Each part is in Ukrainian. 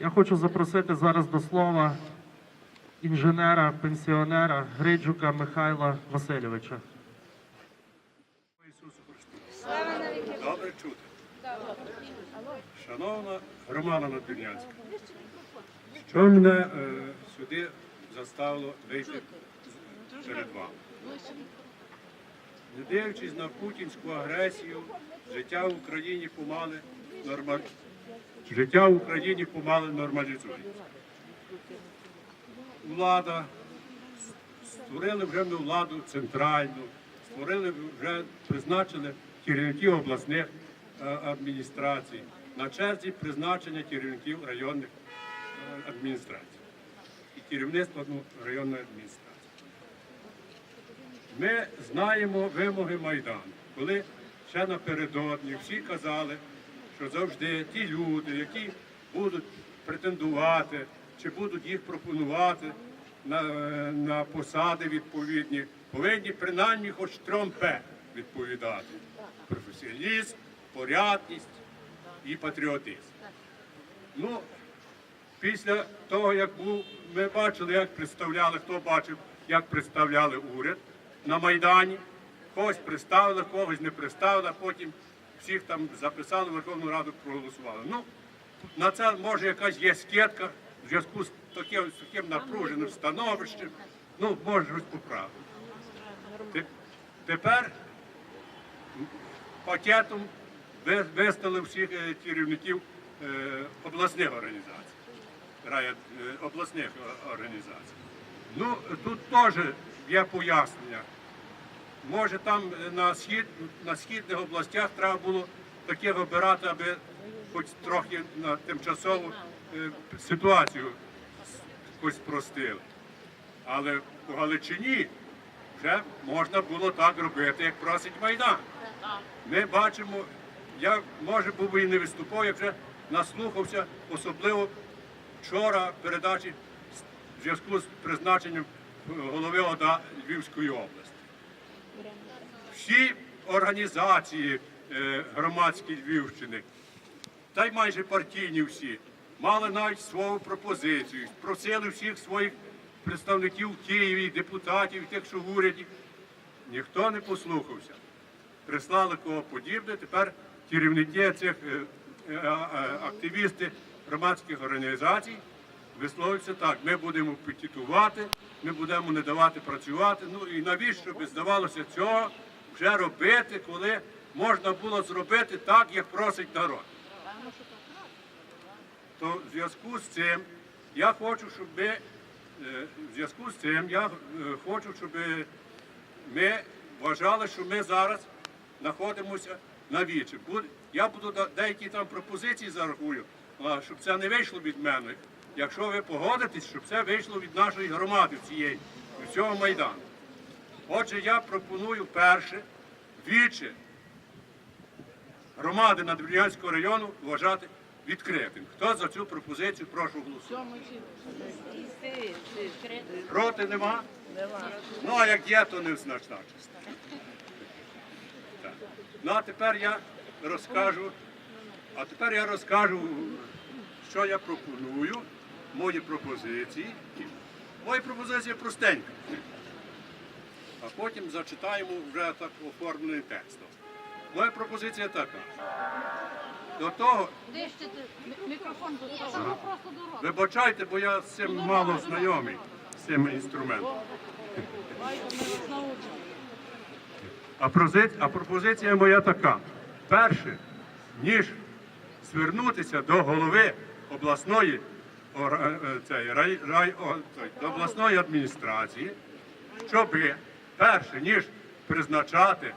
Я хочу запросити зараз до слова інженера, пенсіонера Гриджука Михайла Васильовича. Добре чути. Шановна Романа Надвірнянська, що мене е, сюди заставило вийти перед вами? Не дивлячись на путінську агресію, життя в Україні помали норма... життя в Україні помали нормалізується. Влада створили вже ми владу центральну, створили вже призначили керівників обласних е, адміністрацій, на черзі призначення керівників районних е, адміністрацій і керівництва ну, районної адміністрації. Ми знаємо вимоги Майдану, коли ще напередодні всі казали, що завжди ті люди, які будуть претендувати чи будуть їх пропонувати на, на посади відповідні, повинні принаймні хоч трьом відповідати: професіоналізм, порядність і патріотизм. Ну, після того, як був, ми бачили, як представляли, хто бачив, як представляли уряд на Майдані. Когось представили, когось не представили, а потім всіх там записали, Верховну Раду проголосували. Ну, на це може якась є скидка в зв'язку з таким, з таким напруженим становищем. Ну, може щось поправити. Тепер пакетом ви- виставили всіх е, керівників е, обласних організацій, е, обласних організацій. Ну, тут теж є пояснення. Може там е, на, схід, на східних областях треба було таке вибирати, аби хоч трохи на тимчасову е, ситуацію якось спростили. Але у Галичині вже можна було так робити, як просить Майдан. Ми бачимо, я може був і не виступав, я вже наслухався, особливо вчора передачі в зв'язку з призначенням голови ОДА Львівської області. Всі організації е, громадські Львівщини, та й майже партійні всі, мали навіть свою пропозицію, просили всіх своїх представників в Києві, депутатів, тих, що в уряді. Ніхто не послухався. Прислали кого подібне. Тепер керівники цих е, е, активісти громадських організацій висловлюються так. Ми будемо пікетувати, ми будемо не давати працювати. Ну і навіщо би здавалося цього вже робити, коли можна було зробити так, як просить народ. То в зв'язку з цим я хочу, щоб ми, е, в зв'язку з цим я е, хочу, щоб ми вважали, що ми зараз знаходимося на вічі. Я буду деякі там пропозиції зарахую, щоб це не вийшло від мене. Якщо ви погодитесь, щоб це вийшло від нашої громади цієї, від цього майдану. Отже, я пропоную перше віче громади Надвірнянського району вважати відкритим. Хто за цю пропозицію, прошу голосувати. Проти нема? Ну, а як є, то не значна частина. Так. Ну, а тепер я розкажу, а тепер я розкажу, що я пропоную, мої пропозиції. Мої пропозиції простенькі. А потім зачитаємо вже так оформлений текстом. Моя пропозиція така. До того? Мікрофон до того. Вибачайте, бо я з цим мало знайомий, з цим інструментом. А, пропозиція моя така. Перше, ніж звернутися до голови обласної, рай, рай, до обласної адміністрації, щоб перше, ніж призначати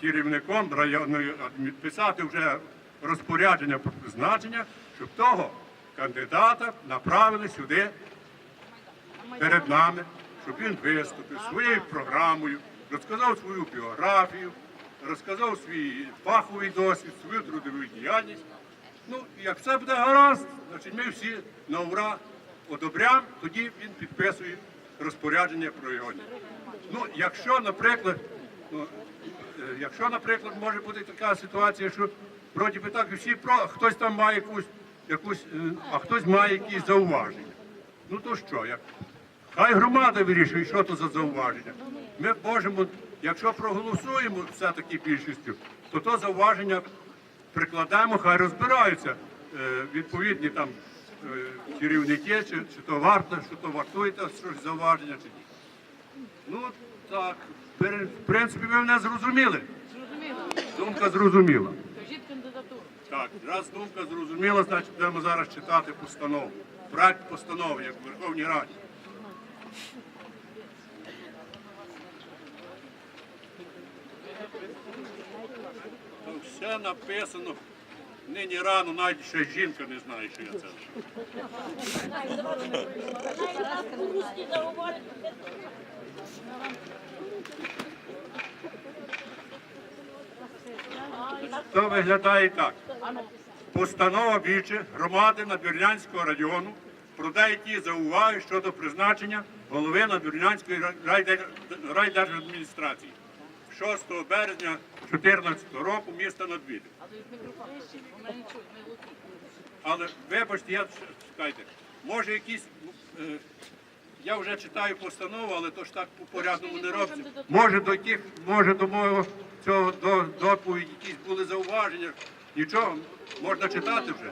керівником районної писати вже розпорядження про призначення, щоб того кандидата направили сюди перед нами, щоб він виступив своєю програмою, розказав свою біографію, розказав свій фаховий досвід, свою трудову діяльність. Ну, як все буде гаразд, значить ми всі на ура одобряємо, тоді він підписує розпорядження про його. Ну, якщо, наприклад, ну, е, якщо, наприклад, може бути така ситуація, що вроді би так всі про хтось там має якусь якусь, е, а хтось має якісь зауваження. Ну то що? Як? Хай громада вирішує, що то за зауваження. Ми можемо, якщо проголосуємо все-таки більшістю, то то зауваження прикладаємо, хай розбираються е, відповідні там е, керівники, чи, чи то варто, що то вартує щось зауваження, чи ні. Ну так, в принципі, ви мене зрозуміли. Зрозуміло. Думка зрозуміла. Так, раз думка зрозуміла, значить будемо зараз читати постанову. Проект постанови, як в Верховній Раді. То все написано. Нині рано, навіть ще жінка не знає, що я це. То виглядає так. Постанова Віче громади Надвірнянського району про деякі зауваги щодо призначення голови Надвірнянської райдер- райдержадміністрації 6 березня 2014 року міста глухі. Але вибачте, я чекайте, може якісь. е, Я вже читаю постанову, але то ж так по порядному не робиться. Може до яких, може до мого цього до доповіді якісь були зауваження. Нічого, можна читати вже.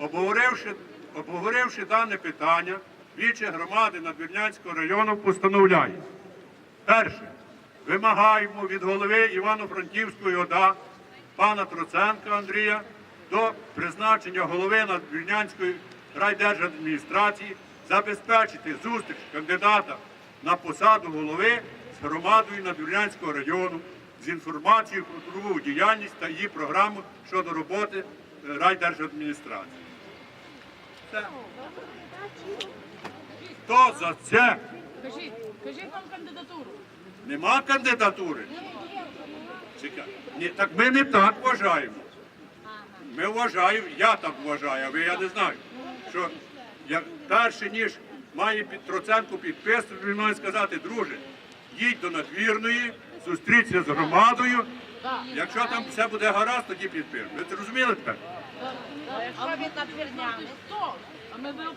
Обговоривши, обговоривши дане питання, віче громади Надвірнянського району постановляє. Перше. Вимагаємо від голови Івано-Франківської ОДА пана Троценка Андрія до призначення голови Надвірнянської райдержадміністрації забезпечити зустріч кандидата на посаду голови з громадою Надвірнянського району з інформацією про трудову діяльність та її програму щодо роботи е, райдержадміністрації. Все. Хто за це? Кажіть, кажіть нам кандидатуру. Нема кандидатури? Чекай. Ні, так ми не так вважаємо. Ми вважаємо, я так вважаю, а ви я не знаю. Що як перше, ніж має під Троценко підписати, він має сказати, друже, їдь до надвірної, зустріться з громадою. Якщо там все буде гаразд, тоді підпишемо. Ви це розуміли тепер? А ви надвірняли? Хто? Ми би нас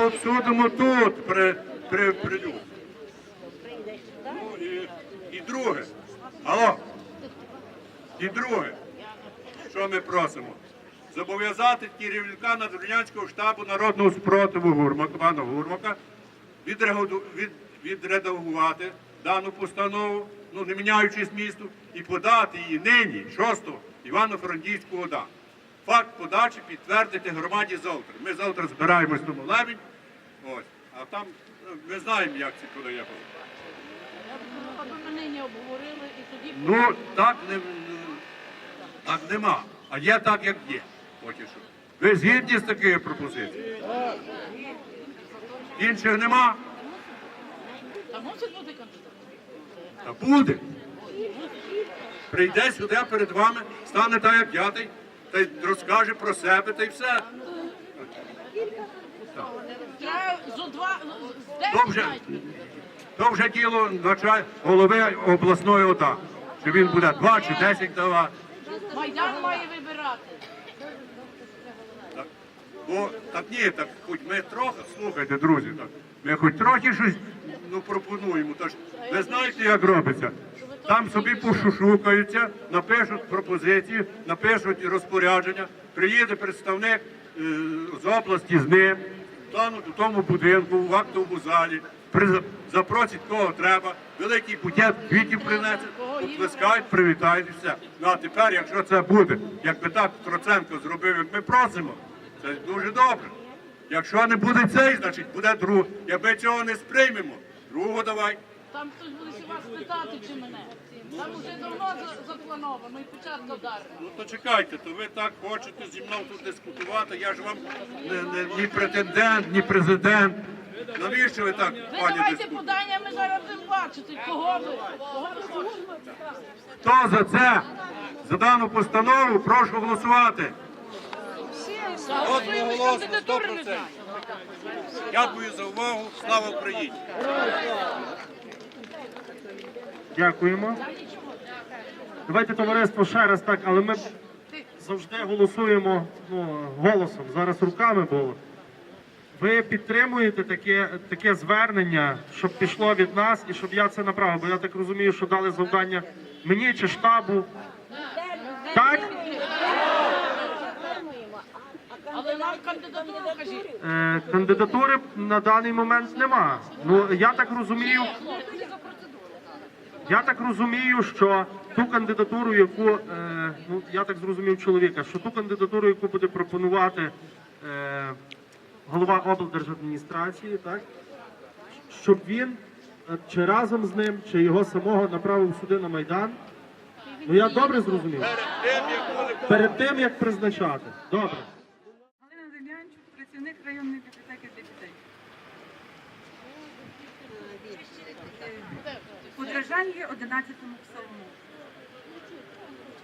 обсудимо тут, при, при, при людях. Ну, і, і друге. Алло. І друге, що ми просимо? Зобов'язати керівника Надвірнянського штабу народного спротиву Гурмака, пана Гурмака, від, відредагувати дану постанову, ну не міняючи змісту, і подати її нині, 6 Івано-Франківського ОДА. Факт подачі підтвердити громаді завтра. Ми завтра збираємось на молебень, ось, а там е, ми знаємо, як це подає. І тоді Ну, так, не, так нема. А є так, як є. Поки що. Ви згідні з такою пропозицією? Інших нема? Та мусить бути кандидат. Та буде. Прийде сюди перед вами, стане так, як я, та й- розкаже про себе, та й все. Треба зо два, То вже, то вже діло началь, голови обласної ОДА. Чи він буде два чи десять давати. Майдан має вибирати. Так. Бо так ні, так хоч ми трохи, слухайте, друзі, так, ми хоч трохи щось ну, пропонуємо. Тож ви знаєте, як робиться? Там собі пошушукаються, напишуть пропозиції, напишуть розпорядження, приїде представник е, з області з ним, стануть у тому будинку, в актовому залі, запросять кого треба, великий букет квітів принесе, поплескають, привітають все. Ну а тепер, якщо це буде, як би так Троценко зробив, як ми просимо, це дуже добре. Якщо не буде цей, значить буде другий. Як ми цього не сприймемо, другого давай. Там хтось буде ще вас питати, чи мене. Там вже давно заплановано і початку дарма. Ну то чекайте, то ви так хочете зі мною тут дискутувати. Я ж вам не, не, ні претендент, ні президент. Навіщо ви так, Ви пані, давайте дискутуєте? подання, ми зараз будемо бачити, кого ви, кого ви хочете. Хто за це? За дану постанову прошу голосувати. Не. Дякую за увагу. Слава Україні! Дякуємо. Давайте товариство ще раз так, але ми завжди голосуємо ну, голосом. Зараз руками було. Ви підтримуєте таке, таке звернення, щоб пішло від нас і щоб я це направив? Бо я так розумію, що дали завдання мені чи штабу. Так? Але нам кандидатуру кажіть. Е, кандидатури на даний момент нема. Ну я так розумію. Я так розумію, що ту кандидатуру, яку е, ну я так зрозумів чоловіка, що ту кандидатуру, яку буде пропонувати е, голова облдержадміністрації, так щоб він е, чи разом з ним, чи його самого направив сюди на майдан. Ну я добре зрозумів. Перед тим як призначати. Добре. Галина Дем'янчук, працівник районної бібліотеки Подражання 11-му псалму.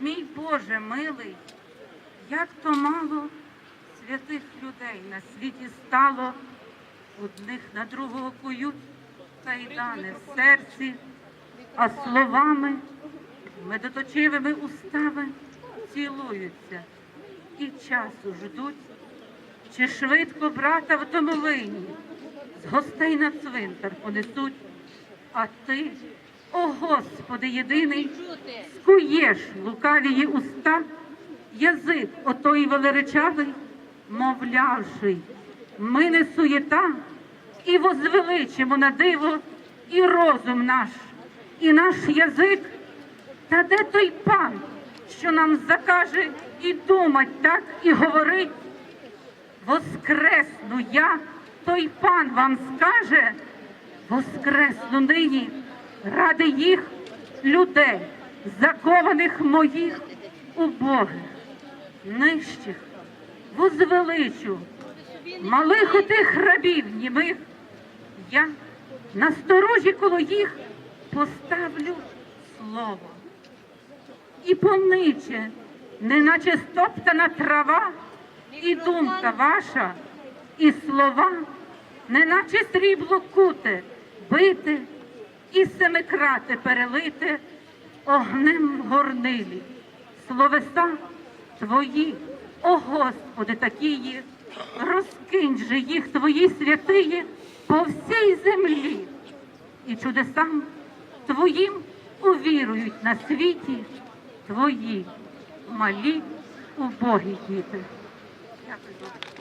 Мій Боже милий, як то мало святих людей на світі стало, одних на другого кують кайдани в серці, а словами, медоточивими устами цілуються і часу ждуть, чи швидко брата в домовині з гостей на цвинтар понесуть, а ти, о Господи єдиний, скуєш лукавії уста, язик отой велеречавий, мовлявший, ми не суєта, і возвеличимо на диво і розум наш, і наш язик. Та де той пан, що нам закаже і думать так, і говорить? Воскресну я, той пан вам скаже, воскресну нині ради їх людей, закованих моїх убогих, нижчих, возвеличу, малих отих рабів німих, я на сторожі коло їх поставлю слово. І пониче, неначе стоптана трава, і думка ваша, і слова, неначе срібло куте, бите, і семикрати перелите огнем горнилі. Словеса твої, о Господи, такії, розкинь же їх твої святиї по всій землі і чудесам Твоїм увірують на світі Твої малі убогі діти. Дякую.